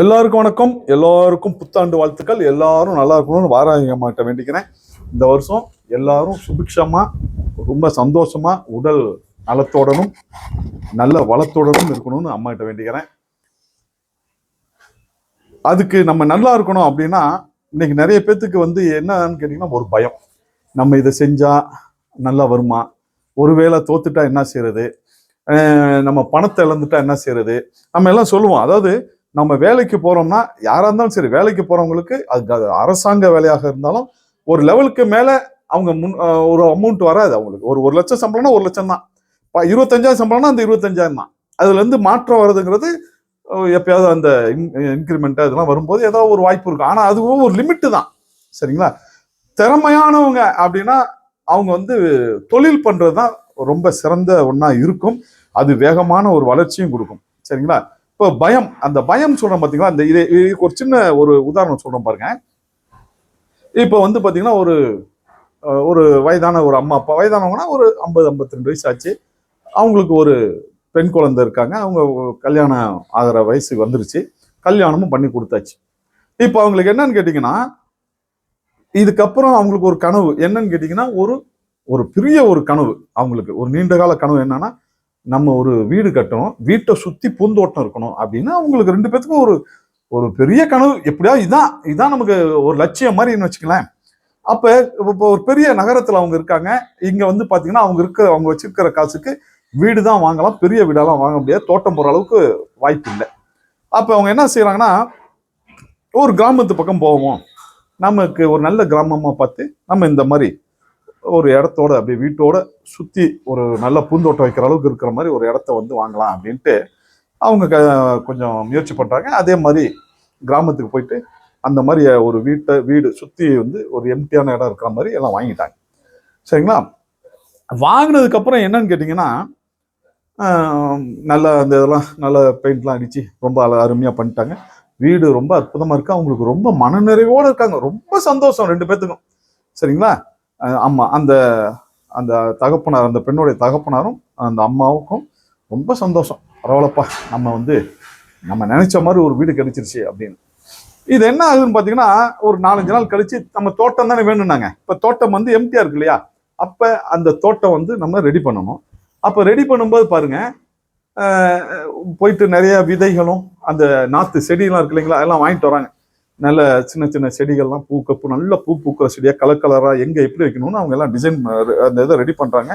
எல்லாருக்கும் வணக்கம். எல்லாருக்கும் புத்தாண்டு வாழ்த்துக்கள். எல்லாரும் நல்லா இருக்கணும்னு வாராங்க மாட்ட வேண்டிக்கிறேன். இந்த வருஷம் எல்லாரும் சுபிக்ஷமா ரொம்ப சந்தோஷமா உடல் நலத்தோடனும் நல்ல வளத்தோடனும் இருக்கணும்னு அம்மாகிட்ட வேண்டிக்கிறேன். அதுக்கு நம்ம நல்லா இருக்கணும் அப்படின்னா இன்னைக்கு நிறைய பேத்துக்கு வந்து என்னன்னு கேட்டிங்கன்னா ஒரு பயம். நம்ம இதை செஞ்சா நல்லா வருமா? ஒருவேளை தோத்துட்டா என்ன செய்யறது நம்ம பணத்தை இழந்துட்டா என்ன செய்யறது நம்ம எல்லாம் சொல்லுவோம். அதாவது நம்ம வேலைக்கு போகிறோம்னா யாராக இருந்தாலும் சரி வேலைக்கு போகிறவங்களுக்கு அது அரசாங்க வேலையாக இருந்தாலும் ஒரு லெவலுக்கு மேலே அவங்க முன் ஒரு அமௌண்ட் வராது அவங்களுக்கு. ஒரு ஒரு லட்சம் சம்பளம்னா ஒரு லட்சம் தான். இருபத்தஞ்சாயிரம் சம்பளம்னா அந்த இருபத்தஞ்சாயிரம் தான். அதுலேருந்து மாற்றம் வருதுங்கிறது எப்பயாவது அந்த இன்க்ரிமெண்ட் அதெல்லாம் வரும்போது ஏதாவது ஒரு வாய்ப்பு இருக்கும். ஆனால் அதுவும் ஒரு லிமிட்டு தான். சரிங்களா? திறமையானவங்க அப்படின்னா அவங்க வந்து தொழில் பண்ணுறது தான் ரொம்ப சிறந்த ஒன்றா இருக்கும். அது வேகமான ஒரு வளர்ச்சியும் கொடுக்கும். சரிங்களா? இப்போ பயம் அந்த பயம் சொல்கிறோம் பார்த்தீங்களா அந்த இது இதுக்கு ஒரு சின்ன ஒரு உதாரணம் சொல்கிறோம் பாருங்க. இப்போ வந்து பார்த்தீங்கன்னா ஒரு ஒரு வயதான ஒரு அம்மா அப்பா வயதானவங்கன்னா ஒரு ஐம்பது ஐம்பத்தி ரெண்டு வயசு ஆச்சு அவங்களுக்கு ஒரு பெண் குழந்தை இருக்காங்க. அவங்க கல்யாணம் ஆகிற வயசு வந்துருச்சு. கல்யாணமும் பண்ணி கொடுத்தாச்சு. இப்போ அவங்களுக்கு என்னன்னு கேட்டிங்கன்னா இதுக்கப்புறம் அவங்களுக்கு ஒரு கனவு. என்னன்னு கேட்டிங்கன்னா ஒரு ஒரு பெரிய ஒரு கனவு அவங்களுக்கு. ஒரு நீண்ட கால கனவு என்னன்னா நம்ம ஒரு வீடு கட்டணும் வீட்டை சுற்றி பூந்தோட்டம் இருக்கணும் அப்படின்னா அவங்களுக்கு ரெண்டு பேத்துக்கும் ஒரு ஒரு பெரிய கனவு. எப்படியாவது இதான் இதான் நமக்கு ஒரு லட்சியம் மாதிரின்னு வச்சுக்கலாம் அப்போ இப்போ ஒரு பெரிய நகரத்தில் அவங்க இருக்காங்க. இங்கே வந்து பார்த்தீங்கன்னா அவங்க இருக்கிற அவங்க வச்சிருக்கிற காசுக்கு வீடு தான் வாங்கலாம். பெரிய வீடெல்லாம் வாங்க முடியாது. தோட்டம் போகிற அளவுக்கு வாய்ப்பு இல்லை. அப்போ அவங்க என்ன செய்கிறாங்கன்னா ஒரு கிராமத்து பக்கம் போவோம். நமக்கு ஒரு நல்ல கிராமமாக பார்த்து நம்ம இந்த மாதிரி ஒரு இடத்தோட அப்படியே வீட்டோட சுற்றி ஒரு நல்ல பூந்தோட்டம் வைக்கிற அளவுக்கு இருக்கிற மாதிரி ஒரு இடத்த வந்து வாங்கலாம் அப்படின்ட்டு அவங்க க- கொஞ்சம் முயற்சி பண்ணுறாங்க அதே மாதிரி கிராமத்துக்கு போயிட்டு அந்த மாதிரி ஒரு வீட்டை வீடு சுற்றி வந்து ஒரு எம்டியான இடம் இருக்கிற மாதிரி எல்லாம் வாங்கிட்டாங்க. சரிங்களா? வாங்கினதுக்கப்புறம் என்னன்னு கேட்டிங்கன்னா நல்ல அந்த இதெல்லாம் நல்ல பெயிண்ட்லாம் அடித்து ரொம்ப அருமையாக பண்ணிட்டாங்க. வீடு ரொம்ப அற்புதமாக இருக்குது அவங்களுக்கு ரொம்ப மனநிறைவோடு இருக்காங்க. ரொம்ப சந்தோஷம் ரெண்டு பேர்த்துக்கும் சரிங்களா? ஆமாம் அந்த அந்த தகப்பனார் அந்த பெண்ணுடைய தகப்பனாரும் அந்த அம்மாவுக்கும் ரொம்ப சந்தோஷம். பரவாயில்லப்பா நம்ம வந்து நம்ம நினைச்ச மாதிரி ஒரு வீடு கிடைச்சிருச்சு அப்படின்னு. இது என்ன ஆகுதுன்னு பார்த்தீங்கன்னா ஒரு நாலஞ்சு நாள் கழிச்சு நம்ம தோட்டம் தானே வேணும்னாங்க. இப்போ தோட்டம் வந்து எம்டியா இருக்கு இல்லையா? அப்போ அந்த தோட்டம் வந்து நம்ம ரெடி பண்ணணும். அப்போ ரெடி பண்ணும்போது பாருங்க போயிட்டு நிறைய விதைகளும் அந்த நாற்று செடியெல்லாம் இருக்கு இல்லைங்களா? எல்லாம் வாங்கிட்டு வராங்க. நல்ல சின்ன சின்ன செடிகள்லாம் பூ கப்பு நல்ல பூ பூக்கிற செடியாக கலர் கலராக எங்கே எப்படி வைக்கணும்னு அவங்க எல்லாம் டிசைன் அந்த இதை ரெடி பண்ணுறாங்க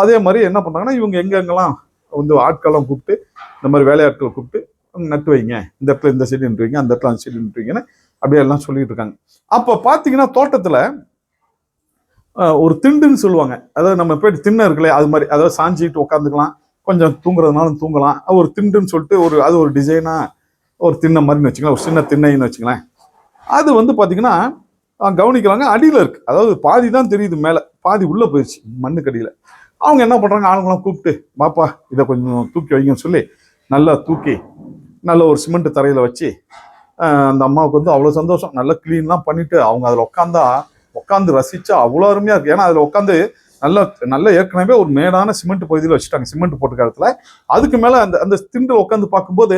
அதே மாதிரி என்ன பண்ணுறாங்கன்னா இவங்க எங்கெங்கெல்லாம் வந்து ஆட்களெலாம் கூப்பிட்டு இந்த மாதிரி வேலையாட்களை கூப்பிட்டு நட்டு வைங்க. இந்த இடத்துல இந்த செடி நின்றுவீங்க அந்த இடத்துல அந்த செடி நின்றுவீங்கன்னு அப்படியே எல்லாம் சொல்லிட்டு இருக்காங்க. அப்போ பார்த்தீங்கன்னா தோட்டத்தில் ஒரு திண்டுன்னு சொல்லுவாங்க. அதாவது நம்ம போயிட்டு திண்ணை இருக்குல்ல அது மாதிரி அதாவது சாஞ்சிட்டு உட்காந்துக்கலாம் கொஞ்சம் தூங்குறதுனாலும் தூங்கலாம். ஒரு திண்டுன்னு சொல்லிட்டு ஒரு அது ஒரு டிசைனாக ஒரு திண்ணை மாதிரின்னு வச்சுக்கலாம் ஒரு சின்ன திண்ணைன்னு வச்சுக்கலாம் அது வந்து பார்த்திங்கன்னா கவனிக்கிறாங்க அடியில் இருக்குது அதாவது பாதி தான் தெரியுது மேலே பாதி உள்ளே போயிடுச்சு மண்ணுக்கடியில் அவங்க என்ன பண்ணுறாங்க ஆளுங்களாம் கூப்பிட்டு பாப்பா இதை கொஞ்சம் தூக்கி வைங்கன்னு சொல்லி நல்லா தூக்கி நல்ல ஒரு சிமெண்ட் தரையில் வச்சு அந்த அம்மாவுக்கு வந்து அவ்வளோ சந்தோஷம். நல்லா க்ளீன்லாம் பண்ணிவிட்டு அவங்க அதில் உட்காந்தா உட்காந்து ரசித்தா அவ்வளோ அருமையாக இருக்குது ஏன்னா அதில் உட்காந்து நல்லா நல்ல ஏற்கனவே ஒரு மேடான சிமெண்ட் பகுதியில் வச்சுட்டாங்க சிமெண்ட் போட்ட காலத்துல அதுக்கு மேலே அந்த அந்த திண்டில் உட்காந்து பார்க்கும்போது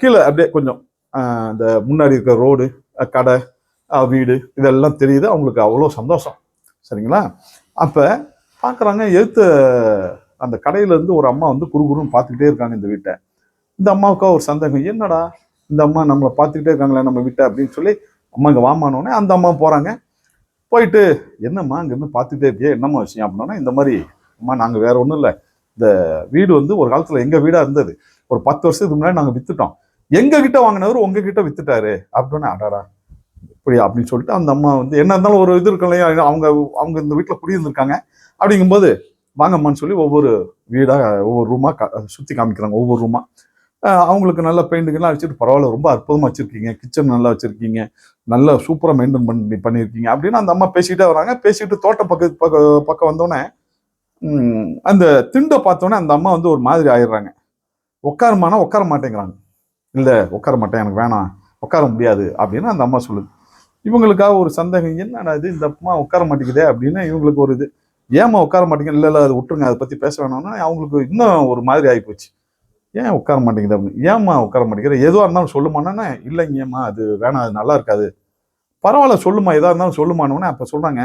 கீழே அப்படியே கொஞ்சம் இந்த முன்னாடி இருக்கிற ரோடு கடை வீடு இதெல்லாம் தெரியுது. அவங்களுக்கு அவ்வளோ சந்தோஷம். சரிங்களா? அப்போ பார்க்குறாங்க எழுத்த அந்த கடையிலேருந்து ஒரு அம்மா வந்து குறுகுறுன்னு பார்த்துக்கிட்டே இருக்காங்க இந்த வீட்டை. இந்த அம்மாவுக்கா ஒரு சந்தேகம் என்னடா இந்த அம்மா நம்மளை பார்த்துக்கிட்டே இருக்காங்களே நம்ம வீட்டை? அப்படின்னு சொல்லி அம்மா இங்கே வாமானோடனே அந்த அம்மா போகிறாங்க போயிட்டு என்னம்மா அங்கேருந்து பார்த்துக்கிட்டே இருக்கியே? என்னம்மா விஷயம்? அப்படின்னா இந்த மாதிரி அம்மா நாங்கள் வேற ஒன்றும் இல்லை. இந்த வீடு வந்து ஒரு காலத்தில் எங்கள் வீடாக இருந்தது? ஒரு பத்து வருஷத்துக்கு முன்னாடி நாங்கள் வித்துட்டோம். எங்க கிட்ட வாங்கினவர் உங்ககிட்ட வித்துட்டாரு. அப்படின்னு அடாடா. இப்படி அப்படின்னு சொல்லிட்டு அந்த அம்மா வந்து என்ன இருந்தாலும் ஒரு இது இருக்கும் இல்லையா? அவங்க அவங்க இந்த வீட்டில் குடியிருந்திருக்காங்க. அப்படிங்கும்போது வாங்கம்மான்னு சொல்லி ஒவ்வொரு வீடாக ஒவ்வொரு ரூமாக சுற்றி காமிக்கிறாங்க ஒவ்வொரு ரூமாக அவங்களுக்கு நல்ல பெயிண்டிங்லாம் வச்சுட்டு பரவாயில்ல ரொம்ப அற்புதமாக வச்சுருக்கீங்க. கிச்சன் நல்லா வச்சுருக்கீங்க. நல்லா சூப்பராக மெயின்டைன் பண்ணி பண்ணியிருக்கீங்க. அப்படின்னு அந்த அம்மா பேசிக்கிட்டே வராங்க. பேசிட்டு தோட்ட பக்க பக்கம் பக்கம் வந்தோடனே அந்த திண்டை பார்த்தோன்னே அந்த அம்மா வந்து ஒரு மாதிரி ஆயிடுறாங்க. உட்காருமானா உட்கார மாட்டேங்கிறாங்க இல்லை உட்கார மாட்டேன் எனக்கு வேணாம் உட்கார முடியாது அப்படின்னு அந்த அம்மா சொல்லுது. இவங்களுக்காக ஒரு சந்தேகம் என்னடா இது இந்த அம்மா உட்கார மாட்டேங்குதே அப்படின்னு இவங்களுக்கு ஒரு இது. ஏமா உட்கார மாட்டேங்க இல்லை இல்லை அதை விட்டுருங்க அதை பற்றி பேச வேணாம்னா அவங்களுக்கு இன்னும் ஒரு மாதிரி ஆகிப்போச்சு ஏன் உட்கார மாட்டேங்குது அப்படின்னு? ஏம்மா உட்கார மாட்டேங்கிற எதுவாக இருந்தாலும் சொல்லுமானே இல்லைங்கம்மா அது வேணாம் அது நல்லா இருக்காது. பரவாயில்ல சொல்லுமா எதாக இருந்தாலும் சொல்லுமானோடனே அப்போ சொல்கிறாங்க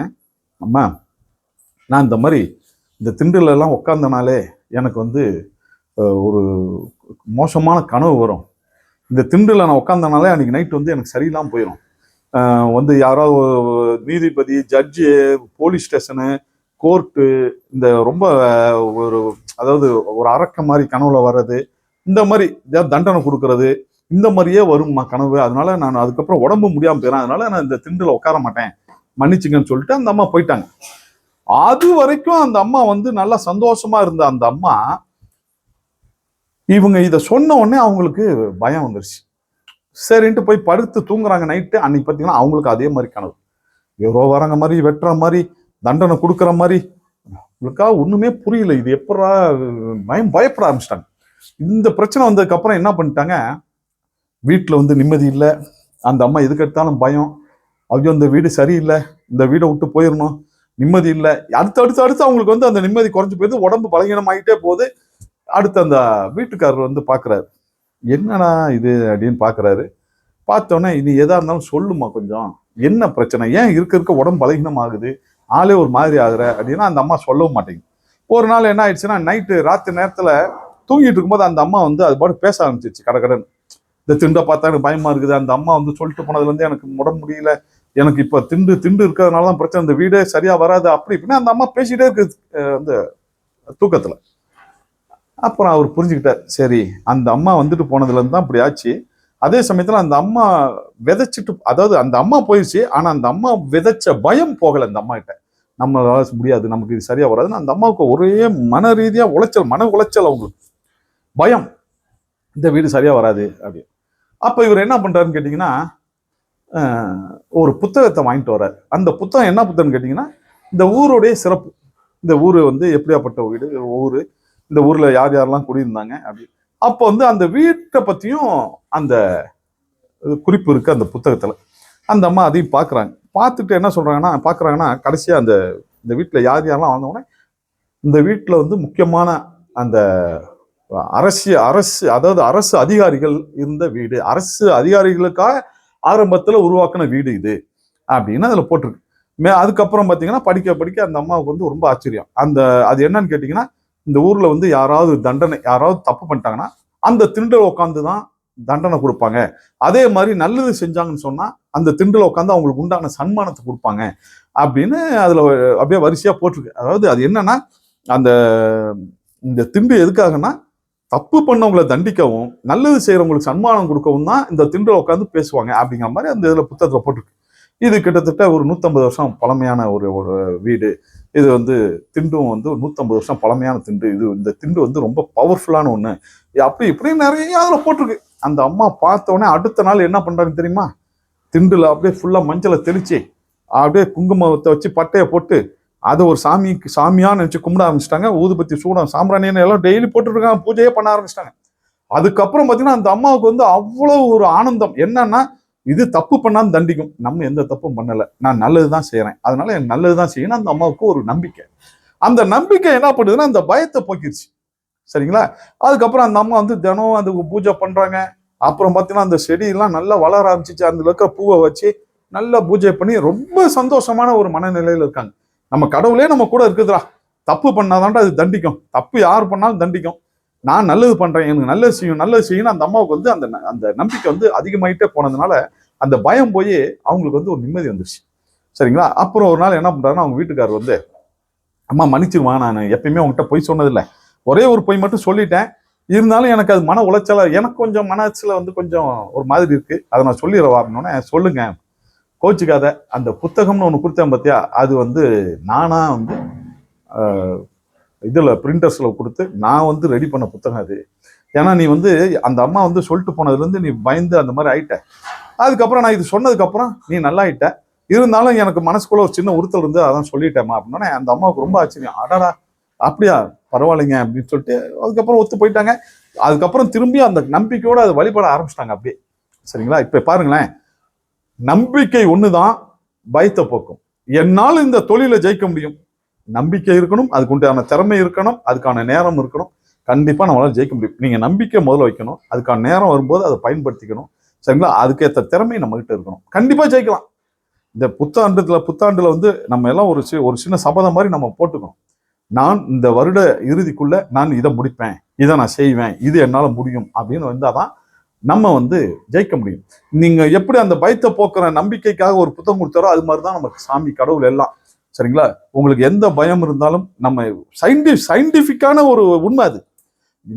அம்மா நான் இந்த மாதிரி இந்த திண்டுலெல்லாம் உட்காந்தனாலே எனக்கு வந்து ஒரு மோசமான கனவு வரும். இந்த திண்டில் நான் உட்காந்தனாலே அன்றைக்கி நைட் வந்து எனக்கு சரியில்லாமல் போயிடும் வந்து யாராவது நீதிபதி ஜட்ஜு போலீஸ் ஸ்டேஷனு கோர்ட்டு இந்த ரொம்ப ஒரு அதாவது ஒரு அரக்க மாதிரி கனவுல வர்றது இந்த மாதிரி ஏதாவது தண்டனை கொடுக்கறது இந்த மாதிரியே வரும்மா கனவு. அதனால நான் அதுக்கப்புறம் உடம்பு முடியாமல் போயிடும் அதனால நான் இந்த திண்டில் உட்கார மாட்டேன். மன்னிச்சுங்கன்னு சொல்லிட்டு அந்த அம்மா போயிட்டாங்க. அது வரைக்கும் அந்த அம்மா வந்து நல்லா சந்தோஷமா இருந்த அந்த அம்மா இவங்க இதை சொன்ன உடனே அவங்களுக்கு பயம் வந்துருச்சு. சரின்ட்டு போய் படுத்து தூங்குறாங்க நைட்டு அன்னைக்கு பார்த்தீங்கன்னா அவங்களுக்கு அதே மாதிரி கனவு. எவ்வளோ வராங்க மாதிரி வெட்டுற மாதிரி தண்டனை கொடுக்குற மாதிரி. உங்களுக்காக ஒன்றுமே புரியல. இது எப்படா பயம் பயப்பட ஆரம்பிச்சிட்டாங்க. இந்த பிரச்சனை வந்ததுக்கப்புறம் என்ன பண்ணிட்டாங்க? வீட்டில் வந்து நிம்மதி இல்லை. அந்த அம்மா எதுக்கு எடுத்தாலும் பயம். ஐயோ இந்த வீடு சரியில்லை. இந்த வீடை விட்டு போயிடணும் நிம்மதி இல்லை. அடுத்து அடுத்து அடுத்து அவங்களுக்கு வந்து அந்த நிம்மதி குறைஞ்சி போயிடுது. உடம்பு பலகீனமாகிட்டே போகுது. அடுத்து அந்த வீட்டுக்காரர் வந்து பார்க்குறாரு என்னடா இது? அப்படின்னு பார்க்குறாரு பார்த்தோன்னே இது எதாக இருந்தாலும் சொல்லுமா கொஞ்சம். என்ன பிரச்சனை? ஏன் இருக்க இருக்க உடம்பு பலகீனம் ஆகுது ஆளே ஒரு மாதிரி ஆகுற? அப்படின்னா அந்த அம்மா சொல்லவும் மாட்டேங்குது. ஒரு நாள் என்ன ஆயிடுச்சுன்னா நைட்டு ராத்திரி நேரத்தில் தூங்கிட்டு இருக்கும்போது அந்த அம்மா வந்து அது பாட்டு பேச ஆரம்பிச்சிச்சு கடகடன் இந்த திண்டை பார்த்தா எனக்கு பயமா இருக்குது. அந்த அம்மா வந்து சொல்லிட்டு போனதுலேருந்து எனக்கு உடம்பு முடியல. எனக்கு இப்போ திண்டு திண்டு இருக்கிறதுனால தான் பிரச்சனை. இந்த வீடே சரியாக வராது. அப்படி இப்படின்னு அந்த அம்மா பேசிகிட்டே இருக்குது அந்த தூக்கத்தில். அப்புறம் அவர் புரிஞ்சுக்கிட்டார் சரி அந்த அம்மா வந்துட்டு போனதுலேருந்து தான் இப்படி ஆச்சு. அதே சமயத்தில் அந்த அம்மா விதைச்சிட்டு அதாவது அந்த அம்மா போயிடுச்சு ஆனால் அந்த அம்மா விதைச்ச பயம் போகலை அந்த அம்மா கிட்ட. நம்மளால முடியாது நமக்கு இது சரியாக வராதுன்னு அந்த அம்மாவுக்கு ஒரே மன ரீதியாக உளைச்சல் மன உளைச்சல் அவங்களுக்கு. பயம். இந்த வீடு சரியாக வராது அப்படி அப்போ இவர் என்ன பண்ணுறாருன்னு கேட்டிங்கன்னா ஒரு புத்தகத்தை வாங்கிட்டு வர்றார். அந்த புத்தகம் என்ன புத்தகம்னு கேட்டிங்கன்னா இந்த ஊருடைய சிறப்பு. இந்த ஊர் வந்து எப்படியாப்பட்ட வீடு? ஊர். இந்த ஊர்ல யார் யாரெல்லாம் குடியிருந்தாங்க அப்படி. அப்போ வந்து அந்த வீட்டை பத்தியும் அந்த குறிப்பு இருக்கு அந்த புத்தகத்துல. அந்த அம்மா அதையும் பார்க்குறாங்க பார்த்துட்டு என்ன சொல்றாங்கன்னா பார்க்குறாங்கன்னா கடைசியாக அந்த இந்த வீட்டில் யார் யாரெல்லாம் வந்தோடனே இந்த வீட்டில் வந்து முக்கியமான அந்த அரசு அரசு அதாவது அரசு அதிகாரிகள் இருந்த வீடு அரசு அதிகாரிகளுக்காக ஆரம்பத்தில் உருவாக்கின வீடு இது அப்படின்னு அதில் போட்டிருக்கு. மே அதுக்கப்புறம் பார்த்தீங்கன்னா படிக்க படிக்க அந்த அம்மாவுக்கு வந்து ரொம்ப ஆச்சரியம். அந்த அது என்னன்னு கேட்டிங்கன்னா இந்த ஊரில் வந்து யாராவது தண்டனை யாராவது தப்பு பண்ணிட்டாங்கன்னா அந்த திண்டல் உட்காந்து தான் தண்டனை கொடுப்பாங்க. அதே மாதிரி நல்லது செஞ்சாங்கன்னு சொன்னால் அந்த திண்டல் உட்காந்து அவங்களுக்கு உண்டான சன்மானத்தை கொடுப்பாங்க. அப்படின்னு அதில் அப்படியே வரிசையாக போட்டிருக்கு. அதாவது அது என்னன்னா அந்த இந்த திண்டு எதுக்காகன்னா தப்பு பண்ணவங்களை தண்டிக்கவும் நல்லது செய்கிறவங்களுக்கு சன்மானம் கொடுக்கவும் தான் இந்த திண்டில் உட்காந்து பேசுவாங்க அப்படிங்கிற மாதிரி அந்த இதில் புத்தகத்தில் போட்டிருக்கு. இது கிட்டத்தட்ட ஒரு நூற்றம்பது வருஷம் பழமையான ஒரு ஒரு வீடு. இது வந்து திண்டும் வந்து ஒரு நூற்றம்பது வருஷம் பழமையான திண்டு. இது இந்த திண்டு வந்து ரொம்ப பவர்ஃபுல்லான ஒன்று அப்படி இப்படி நிறைய அதில் போட்டிருக்கு. அந்த அம்மா பார்த்தோன்னே அடுத்த நாள் என்ன பண்றாங்க தெரியுமா? திண்டில் அப்படியே ஃபுல்லாக மஞ்சளை தெளித்து அப்படியே குங்குமத்தை வச்சு பட்டையை போட்டு அதை ஒரு சாமிக்கு சாமியான்னு நினச்சி கும்பிட ஆரம்பிச்சிட்டாங்க. ஊதுபத்தி சூடம் சாம்பிராணின்னு எல்லாம் டெய்லி போட்டுருக்காங்க பூஜையே பண்ண ஆரம்பிச்சிட்டாங்க. அதுக்கப்புறம் பார்த்தீங்கன்னா அந்த அம்மாவுக்கு வந்து அவ்வளோ ஒரு ஆனந்தம். என்னன்னா இது தப்பு பண்ணாலும் தண்டிக்கும். நம்ம எந்த தப்பும் பண்ணலை. நான் நல்லது தான் செய்கிறேன் அதனால எனக்கு நல்லது தான் செய்யணும். அந்த அம்மாவுக்கு ஒரு நம்பிக்கை. அந்த நம்பிக்கை என்ன பண்ணுதுன்னா அந்த பயத்தை போக்கிடுச்சு சரிங்களா? அதுக்கப்புறம் அந்த அம்மா வந்து தினம் அந்த பூஜை பண்ணுறாங்க அப்புறம் பார்த்தீங்கன்னா அந்த செடியெல்லாம் நல்லா வளர ஆரம்பிச்சிச்சு. அதுல இருக்கிற பூவை வச்சு நல்லா பூஜை பண்ணி ரொம்ப சந்தோஷமான ஒரு மனநிலையில் இருக்காங்க. நம்ம கடவுளே நம்ம கூட இருக்குதுடா. தப்பு பண்ணாதான்டா அது தண்டிக்கும். தப்பு யார் பண்ணாலும் தண்டிக்கும். நான் நல்லது பண்ணுறேன் எனக்கு நல்லது செய்யும் நல்லது செய்யணும். அந்த அம்மாவுக்கு வந்து அந்த அந்த நம்பிக்கை வந்து அதிகமாயிட்டே போனதுனால அந்த பயம் போய் அவங்களுக்கு வந்து ஒரு நிம்மதி வந்துருச்சு. சரிங்களா? அப்புறம் ஒரு நாள் என்ன பண்ணுறாருன்னா அவங்க வீட்டுக்காரர் வந்து அம்மா மன்னிச்சிருமா நான் எப்பயுமே உங்ககிட்ட பொய் சொன்னதில்லை. ஒரே ஒரு பொய் மட்டும் சொல்லிட்டேன். இருந்தாலும் எனக்கு அது மன உளைச்சலா எனக்கு கொஞ்சம் மனசில் வந்து கொஞ்சம் ஒரு மாதிரி இருக்குது அதை நான் சொல்லிடுற வரணும்னே சொல்லுங்க. கோச்சுக்காத. அந்த புத்தகம்னு ஒன்று கொடுத்தேன் பார்த்தியா அது வந்து நானாக வந்து இதில் பிரிண்டர்ஸில் கொடுத்து நான் வந்து ரெடி பண்ண புத்தகம் அது. ஏன்னா நீ வந்து அந்த அம்மா வந்து சொல்லிட்டு போனதுலேருந்து நீ பயந்து அந்த மாதிரி ஆயிட்ட. அதுக்கப்புறம் நான் இது சொன்னதுக்கப்புறம் நீ நல்லாயிட்ட. இருந்தாலும் எனக்கு மனசுக்குள்ள ஒரு சின்ன உறுத்தல் இருந்து அதான் சொல்லிட்டேம்மா அப்படின்னா அந்த அம்மாவுக்கு ரொம்ப ஆச்சரியம். அடடா அப்படியா? பரவாயில்லைங்க அப்படின்னு சொல்லிட்டு அதுக்கப்புறம் ஒத்து போயிட்டாங்க. அதுக்கப்புறம் திரும்பி அந்த நம்பிக்கையோடு அதை வழிபட ஆரம்பிச்சிட்டாங்க அப்படியே. சரிங்களா? இப்போ பாருங்களேன். நம்பிக்கை ஒன்று தான் பயத்தை போக்கும். என்னால் இந்த தொழிலை ஜெயிக்க முடியும். நம்பிக்கை இருக்கணும் அதுக்கு உண்டான திறமை இருக்கணும் அதுக்கான நேரம் இருக்கணும். கண்டிப்பாக நம்மளால் ஜெயிக்க முடியும். நீங்கள் நம்பிக்கை முதல்ல வைக்கணும் அதுக்கான நேரம் வரும்போது அதை பயன்படுத்திக்கணும். சரிங்களா? அதுக்கேற்ற திறமை நம்மகிட்ட இருக்கணும். கண்டிப்பாக ஜெயிக்கலாம். இந்த புத்தாண்டுல புத்தாண்டுல வந்து நம்ம எல்லாம் ஒரு சி- ஒரு சின்ன சபதம் மாதிரி நம்ம போட்டுக்கணும். நான் இந்த வருட இறுதிக்குள்ள நான் இதை முடிப்பேன். இதை நான் செய்வேன். இது என்னால் முடியும் அப்படின்னு வந்தால் தான் நம்ம வந்து ஜெயிக்க முடியும். நீங்கள் எப்படி அந்த பயத்தை போக்குற நம்பிக்கைக்காக ஒரு புத்தகம் கொடுத்தாரோ அது மாதிரி தான் நமக்கு சாமி கடவுள் எல்லாம். சரிங்களா? உங்களுக்கு எந்த பயம் இருந்தாலும் நம்ம சயின்டி சயின்டிஃபிக்கான ஒரு உண்மை அது.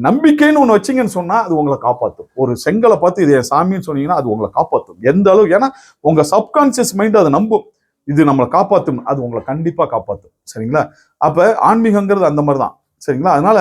நம்பிக்கைன்னு ஒன்று வச்சீங்கன்னு சொன்னால் அது உங்களை காப்பாற்றும் ஒரு செங்கலை பார்த்து இது என் சாமின்னு சொன்னீங்கன்னா அது உங்களை காப்பாற்றும் எந்த அளவு ஏன்னா உங்கள் சப்கான்சியஸ் மைண்ட் அதை நம்பும். இது நம்மளை காப்பாற்றும் அது உங்களை கண்டிப்பாக காப்பாற்றும் சரிங்களா? அப்போ ஆன்மீகங்கிறது அந்த மாதிரி தான் சரிங்களா? அதனால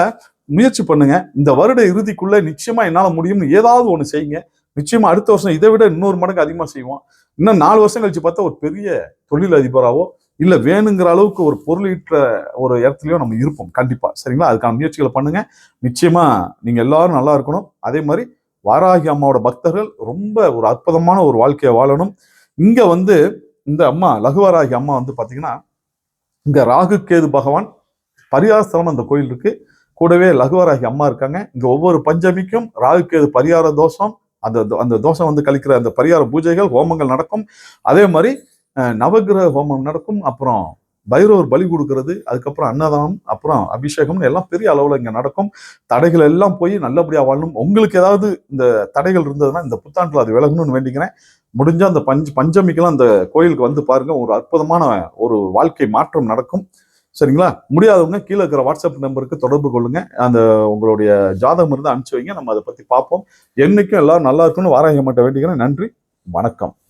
முயற்சி பண்ணுங்க. இந்த வருட இறுதிக்குள்ளே நிச்சயமாக என்னால் முடியும்னு ஏதாவது ஒன்று செய்யுங்க. நிச்சயமா அடுத்த வருஷம் இதை விட இன்னொரு மடங்கு அதிகமாக செய்வோம். இன்னும் நாலு வருஷம் கழிச்சு பார்த்தா ஒரு பெரிய தொழில் அதிபராகவோ இல்லை வேணுங்கிற அளவுக்கு ஒரு பொருளீற்ற ஒரு இடத்துலையோ நம்ம இருப்போம். கண்டிப்பாக சரிங்களா? அதுக்கான முயற்சிகளை பண்ணுங்க. நிச்சயமாக நீங்கள் எல்லாரும் நல்லா இருக்கணும். அதே மாதிரி வாராகி அம்மாவோட பக்தர்கள் ரொம்ப ஒரு அற்புதமான ஒரு வாழ்க்கையை வாழணும். இங்கே வந்து இந்த அம்மா லகுவாராகி அம்மா வந்து பார்த்தீங்கன்னா இங்கே ராகு கேது பகவான் பரிகாரஸ்தலம் அந்த கோயில் இருக்கு. கூடவே லகுவராகி அம்மா இருக்காங்க. இங்கே ஒவ்வொரு பஞ்சமிக்கும் ராகு கேது பரிகார தோஷம் அந்த அந்த தோஷம் வந்து கழிக்கிற அந்த பரிகார பூஜைகள் ஹோமங்கள் நடக்கும். அதே மாதிரி நவகிரக நவக்கிரக ஹோமம் நடக்கும். அப்புறம் பைரவர் பலி கொடுக்கறது. அதுக்கப்புறம் அன்னதானம் அப்புறம் அபிஷேகம்னு எல்லாம் பெரிய அளவில் இங்கே நடக்கும். தடைகள் எல்லாம் போய் நல்லபடியாக வாழணும். உங்களுக்கு ஏதாவது இந்த தடைகள் இருந்ததுன்னா இந்த புத்தாண்டில் அது விலகணும்னு வேண்டிக்கிறேன். முடிஞ்சால் அந்த பஞ்ச பஞ்சமிக்கெல்லாம் அந்த கோயிலுக்கு வந்து பாருங்க. ஒரு அற்புதமான ஒரு வாழ்க்கை மாற்றம் நடக்கும். சரிங்களா? முடியாதவங்க கீழே இருக்கிற வாட்ஸ்அப் நம்பருக்கு தொடர்பு கொள்ளுங்க. அந்த உங்களுடைய ஜாதகம் இருந்து அனுப்பிச்சு வைங்க. நம்ம அதை பற்றி பார்ப்போம். என்னைக்கும் எல்லாரும் நல்லா இருக்குன்னு வாராக மாட்ட வேண்டிக்கிறேன். நன்றி. வணக்கம்.